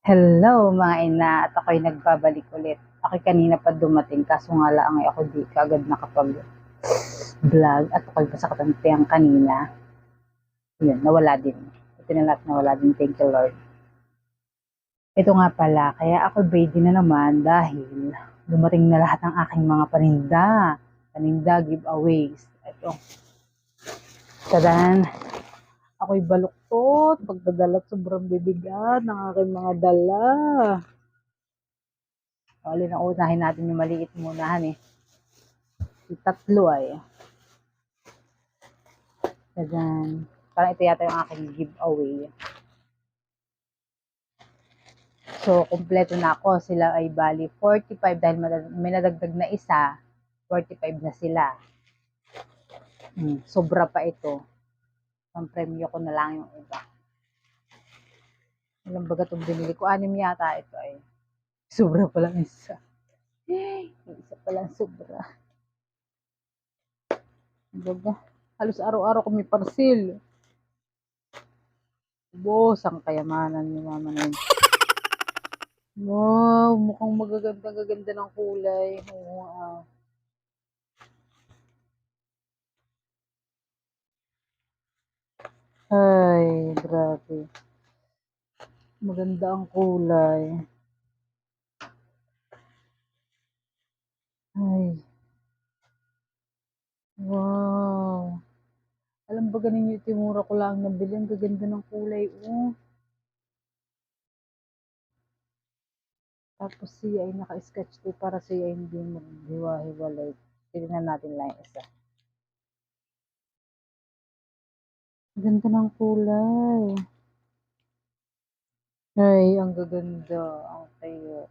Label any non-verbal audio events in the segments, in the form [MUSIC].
Hello mga ina at ako'y nagbabalik ulit. Ako'y kanina pa dumating kaso nga lang ay ako di kaagad nakapag vlog at ako'y pasakatantiyan kanina. Yun, nawala din. Ito na lahat nawala din. Thank you Lord. Ito nga pala, kaya ako ready na naman dahil dumating na lahat ng aking mga paninda. Paninda giveaways. Ito. Tadan! Ako'y baluktot, pagdadala sobrang bibigat ng aking mga dala. O, alin ang unahin natin yung maliit munahan eh. Yung tatlo ay. Tadan. Parang ito yata yung aking giveaway. So, kumpleto na ako. Sila ay bali 45 dahil may nadagdag na isa. 45 na sila. Hmm, sobra pa ito. Premyo ko na lang yung iba. Ilang baga itong binili ko? Anim yata ito ay. Sobra pa lang isa. Isa pa lang sobra. Baga, halos araw-araw ko may parcel. Boss, ang kayamanan ni mama na yun. Wow, mukhang magaganda-gaganda ng kulay. Oo, ah. Ay, grabe. Maganda ang kulay. Ay. Wow. Alam ba ganin yung timura ko lang nabili? Ang gaganda ng kulay, oh. Tapos siya ay naka-sketch to para siya ay hindi maghiwa-hiwalay. Tignan natin lang isa. Ganda ng kulay. Ay, ang gaganda. Ang cute.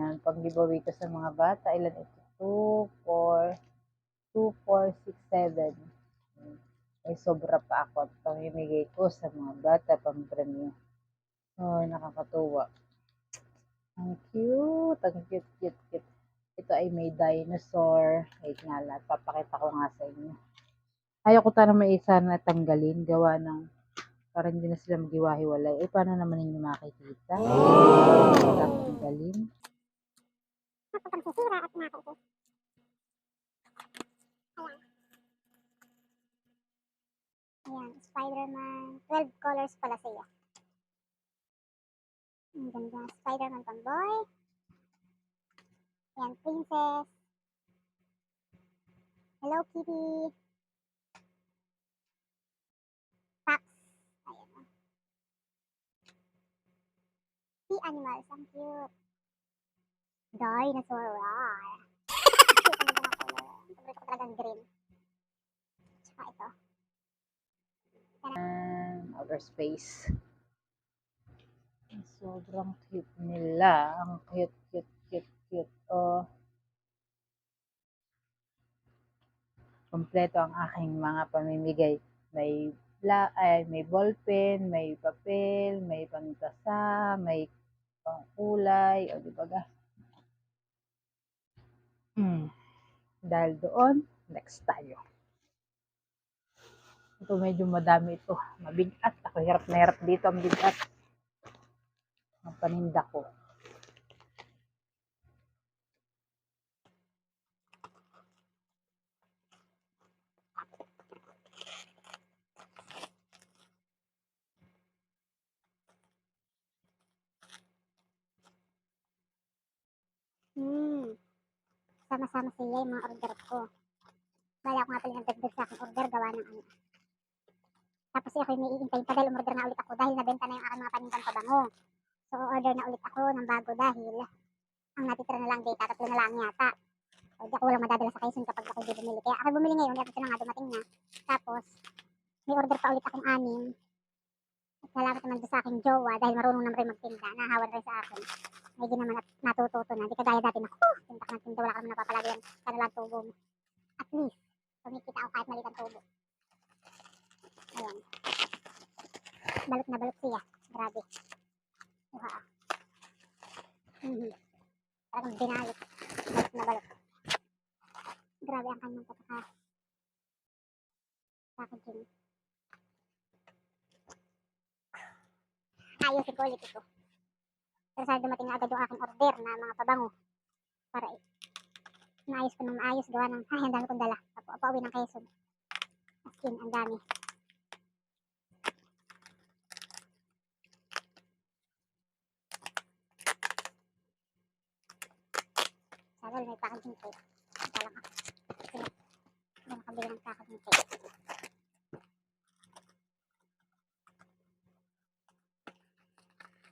Yan, pag giveaway ko sa mga bata, ilan ito? 2, 4, 2, 4, 6, 7. Ay, sobra pa ako. At pamimigay ko sa mga bata, pang premyo. Ay, nakakatuwa. Ang cute. Ang cute, cute, cute. Ito ay may dinosaur. Wait nga lang. Papakita ko nga sa inyo. Ayaw ko sana may isa na tanggalin. Gawa ng para hindi na sila maghiwa-hiwalay. Eh, paano naman ninyo makikita? Tanggalin. At nakakita. Ayan, Spider-Man. 12 colors pala siya. Ang ganda. Spider-Man tomboy. Ayan, princess. Hello, Kitty. Fox. Ayan. oh. Sea animals. Ang cute. Dinosaur roar. Cute ang ganda ng color. Green. Tsaka ito. and outer space. Sobrang cute nila. Ang cute, cute, cute, cute. Oh. Kompleto ang aking mga pamimigay. May bla ay, may ballpen, may papel, may pantasa, may pangkulay, o di ba ga? Hmm. Dahil doon, next tayo. Ito medyo madami ito. Mabigat. Ako hirap na hirap dito ang bigat. Paninda ko. Hmm. Sama-sama siya yung mga order ko. Bala ko nga pala nagdagdag sa aking order gawa ng ano. Tapos ako'y may iintayin pa dahil umorder na ulit ako dahil nabenta na yung aking mga panindang pabango. So order na ulit ako ng bago dahil ang natitira na lang data, tatlo na lang yata. So di ako walang madadala sa Quezon kapag ako di bumili. Kaya ako bumili ngayon, ito na nga dumating na. Tapos may order pa ulit akong anim. At salamat naman sa aking jowa dahil marunong naman rin magtinda. Nahawan rin sa akin. May di naman nat- natututo na. Di kagaya dati na, oh, tinda ka ng tinda, wala ka naman napapalagi yan. Sana lang tubo mo. At least, kumikita ako kahit maliit ang tubo. Ayan. Balot na balot siya. Grabe. Uha ah. Mhm. Talagang binalot. Balot na balot. Grabe ang kanyang pataka. Packaging. Ayusin ko ulit ito. Pero sana dumating na agad yung aking order na mga pabango. Para maayos ko ng maayos. Gawa ng, ay, ang dami kong dala. Apo, pauwi ng Quezon. As in, ang dami. Sana may packaging tape. Ako. Kasi Hindi nakabili ng packaging tape.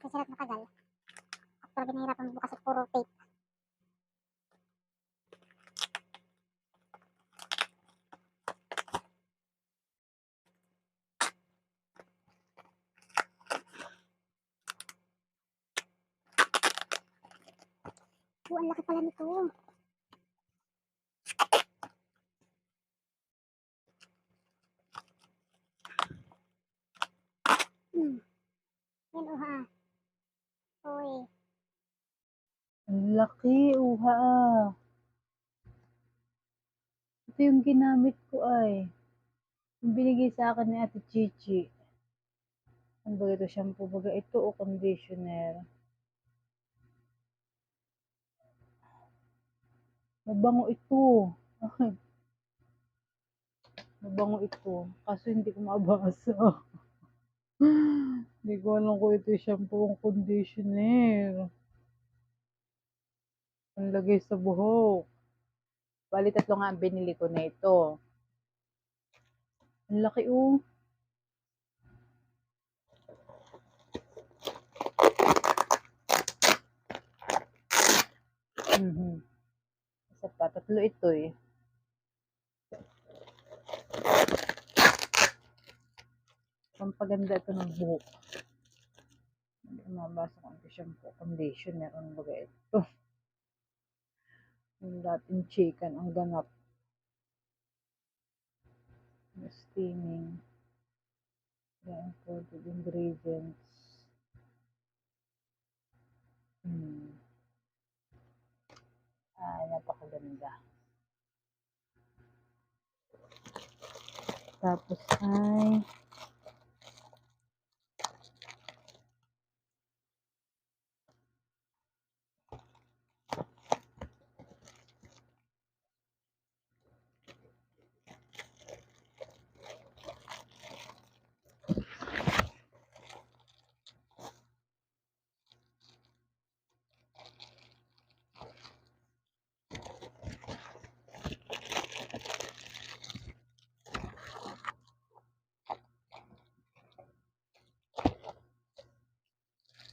Kasi lahat matagal. Actually, binahirapan mo bukas at puro tape. Oh, ang laki pala nito. Hmm. Yan o ha. Uy. Ang laki, uha. Ito yung ginamit ko ay. Yung binigay sa akin ni Ate Chichi. Ano ba ito? Shampoo baga ito o conditioner? Mabango ito. [LAUGHS] Mabango ito. Kaso hindi ko mabasa. [LAUGHS] hindi ko alam kung ito yung shampoo o conditioner. Ang lagay sa buhok. Bali, tatlo nga ang binili ko na ito. Ang laki oh. Mhm. Isa pa, tatlo ito eh. Pampaganda ito ng buhok. Ko mabasa kung ito shampoo, conditioner, ano ba ito. Yung dating chicken, ang ganap. Yung steaming. The ingredients. Hmm. Ay, napakaganda. Tapos ay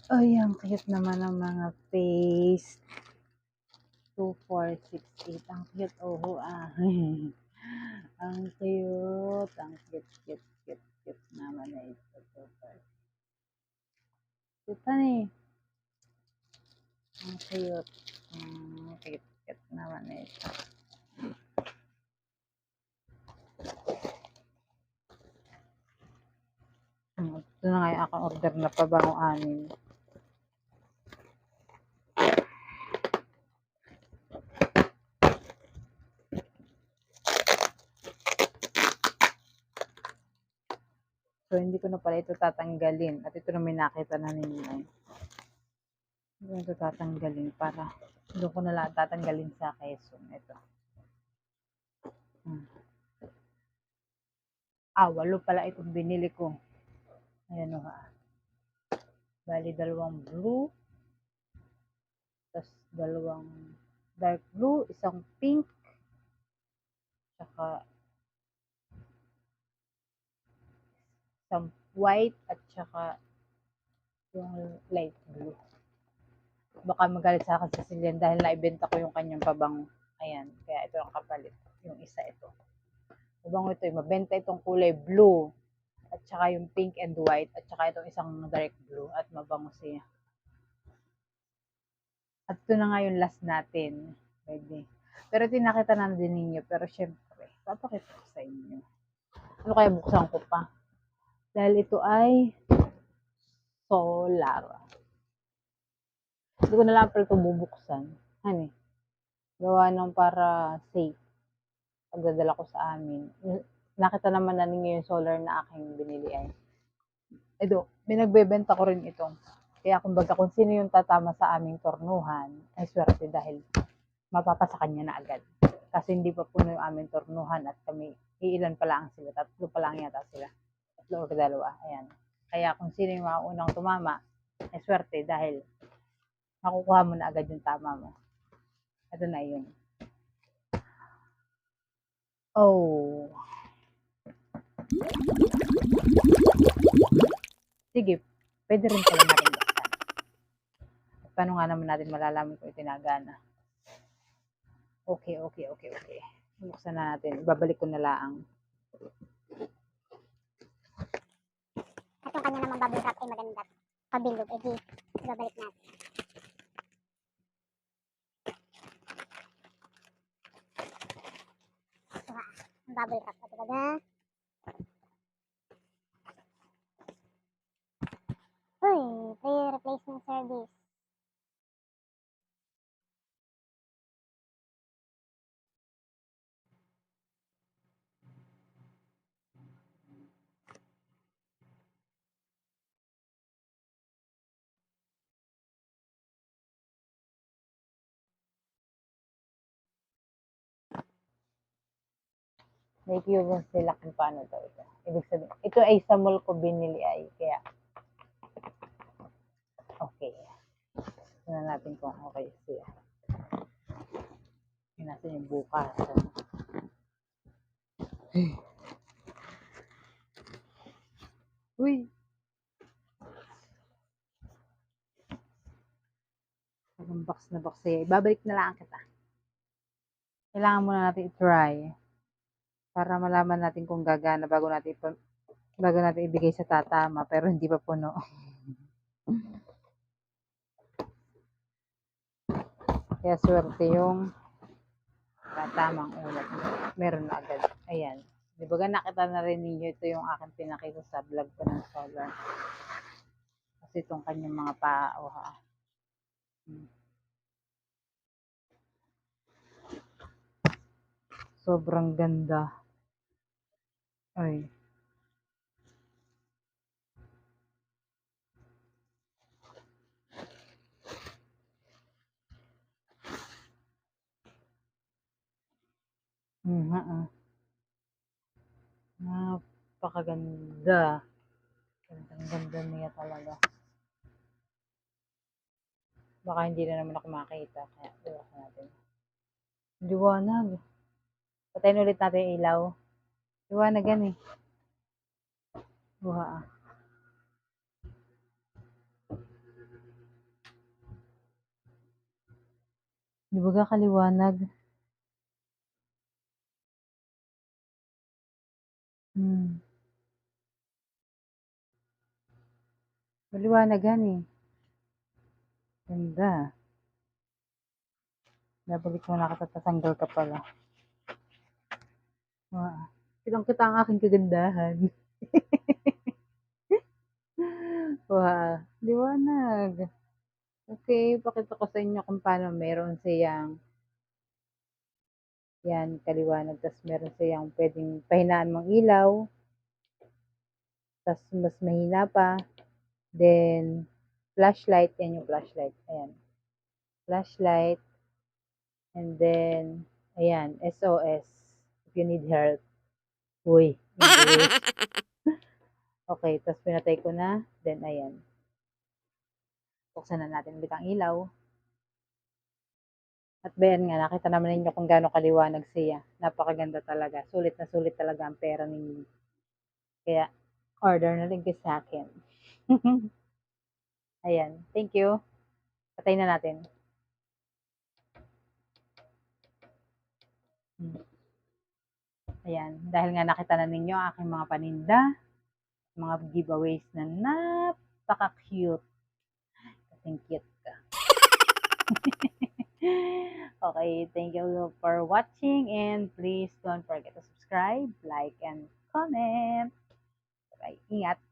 Ay, ang cute naman ng mga face. 2, 4, 6, 8. Ang cute, oh, ah. [LAUGHS] ang cute. Ang cute, cute, cute, cute naman na ito. 2, 4. Cute eh. Ang cute. Ang cute, cute naman na ito. Hmm, Ito na nga yung aking order na pabango anin. So, hindi ko na pala ito tatanggalin. At ito na may nakita na ninyo. eh. Hindi ito tatanggalin para doon ko na lang tatanggalin sa Quezon. Ito. Hmm. Ah, walo pala itong binili ko. Ayan o ha. Bali, dalawang blue. Tapos, dalawang dark blue. Isang pink. Tsaka, isang white at saka yung light blue. Baka magalit sa akin si Cecilian dahil naibenta ko yung kanyang pabango. Ayan, kaya ito ang kapalit. Yung isa ito. Pabango ito, yung mabenta itong kulay blue at saka yung pink and white at saka itong isang dark blue at mabango siya. At ito na nga yung last natin. Pwede. Pero tinakita na din ninyo. Pero syempre, papakita ko sa inyo. Ano kaya buksan ko pa? Dahil ito ay solar. Hindi ko na lang pala ito bubuksan. Hani? Gawa ng para safe. Pagdadala ko sa amin. Nakita naman na ninyo yung solar na aking binili ay. Ito, may nagbebenta ko rin itong Kaya kumbaga kung sino yung tatama sa aming tornuhan, ay swerte dahil mapapasa kanya na agad. Kasi hindi pa puno yung aming tornuhan at kami, iilan pa lang sila, tatlo pa lang yata sila. Tatlo o dalawa, ayan. Kaya kung sino yung mga unang tumama, ay swerte dahil makukuha mo na agad yung tama mo. Ito na yun. Oh. Sige, pwede rin pala natin buksan. Paano nga naman natin malalaman kung itinagana? Okay, okay, okay, okay. Buksan na natin. Ibabalik ko na lang. Kanya naman wrap ay maganda. Pabilog, di, ibabalik natin. Ha, ang bubble wrap. Ito talaga. Uy, free replacement service. May cubes sila kung paano daw ito. Ibig sabihin, ito ay sa mall ko binili ay. Kaya, okay. Tignan natin kung okay siya. Tignan natin yung bukas. Uy! Parang box na box siya. Ibabalik na lang kita. Kailangan muna natin i-try para malaman natin kung gagana bago natin bago natin ibigay sa tatama pero hindi pa puno. [LAUGHS] Kaya swerte yung tatamang ulat. Meron na agad. Ayan. Di ba nakita na rin ninyo ito yung aking pinakita sa vlog ko ng solar. Kasi itong kanyang mga paa. ha. Hmm. Sobrang ganda. Ay. Mhm, ah. Napakaganda. Gandang ganda niya talaga. Baka hindi na naman ako makita. Kaya, iwasan natin. Liwanag. Patayin ulit natin yung ilaw. Liwanag yan eh. Buha ah. Di ba ka kaliwanag? Hmm. Maliwanag yan eh. Ganda. Nabalik mo na katatanggal ka pala. Wow. Kitang kita ang aking kagandahan. [LAUGHS] wow. Liwanag. Okay, pakita ko sa inyo kung paano meron siyang yan, kaliwanag. Tapos meron siyang pwedeng pahinaan mong ilaw. Tapos mas mahina pa. Then, flashlight. Yan yung flashlight. Ayan. Flashlight. And then, ayan, SOS. If you need help. Uy. hindi. [LAUGHS] okay, tapos pinatay ko na. Then, ayan. Buksan na natin ulit ang ilaw. At bayan nga, nakita naman ninyo kung gaano kaliwanag siya. Napakaganda talaga. Sulit na sulit talaga ang pera ninyo. Kaya, order na rin kayo sa akin. [LAUGHS] Ayan. Thank you. Patay na natin. Hmm. Ayan. Dahil nga nakita na ninyo aking mga paninda, mga giveaways na napaka-cute. Kasing cute ka. [LAUGHS] okay, thank you for watching and please don't forget to subscribe, like, and comment. Bye. Ingat.